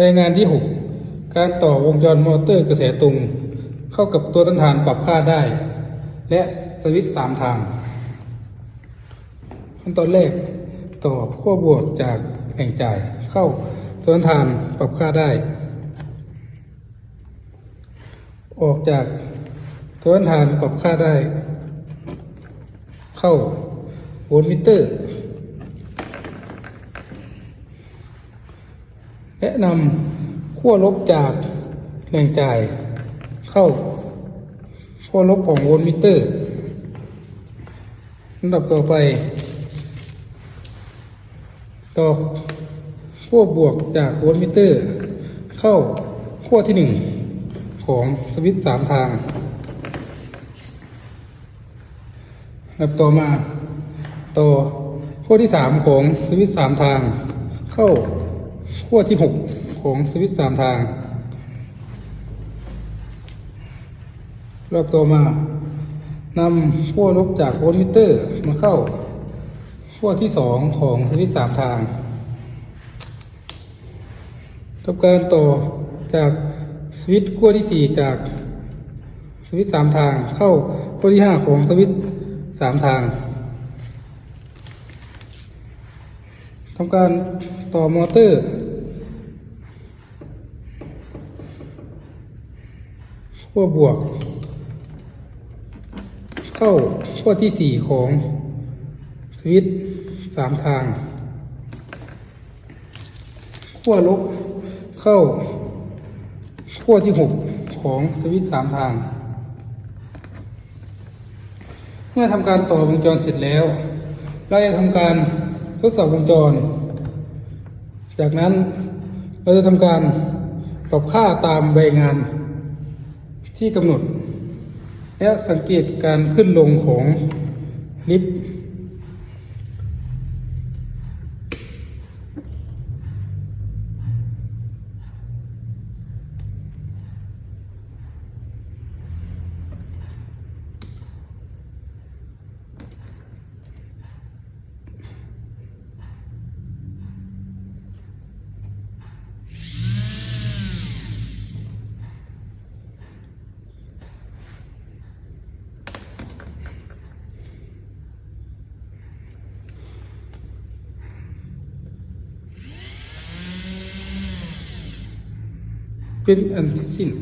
รายงานที่ 6 การต่อวงจรมอเตอร์กระแสตรง เข้ากับตัวต้านทานปรับค่าได้ และสวิตช์สามทาง ขั้นตอนแรกต่อขั้วบวกจากแห่งจ่ายเข้าตัวต้านทานปรับค่าได้ ออกจากตัวต้านทานปรับค่าได้ เข้าโวลต์มิเตอร์ แนะนำขั้วลบจากแหล่งจ่ายเข้าขั้วลบของโวลต์มิเตอร์ลำดับต่อไป ต่อขั้วบวกจากโวลต์มิเตอร์ เข้าขั้วที่หนึ่งของสวิตช์สามทางลำดับต่อมา ต่อขั้วที่สามของสวิตช์สามทาง เข้า ขั้วที่หกของสวิตช์สามทาง รอบต่อมานำขั้วลบจากโวลต์มิเตอร์มาเข้าขั้วที่สองของสวิตช์สามทางกับการต่อจากสวิตช์ขั้วที่สี่จากสวิตช์สามทาง เข้าขั้วที่ห้าของสวิตช์สามทางทำการต่อมอเตอร์ ขั้วบวก เข้าขั้วที่สี่ของสวิตช์สามทางขั้วลบเข้าขั้วที่หกของสวิตช์สามทาง เมื่อทำการต่อวงจรเสร็จแล้ว เราจะทำการทดสอบวงจร จากนั้นเราจะทำการปรับค่าตามใบงาน ที่กำหนด และสังเกตการขึ้นลงของลิฟต์ بالألسنة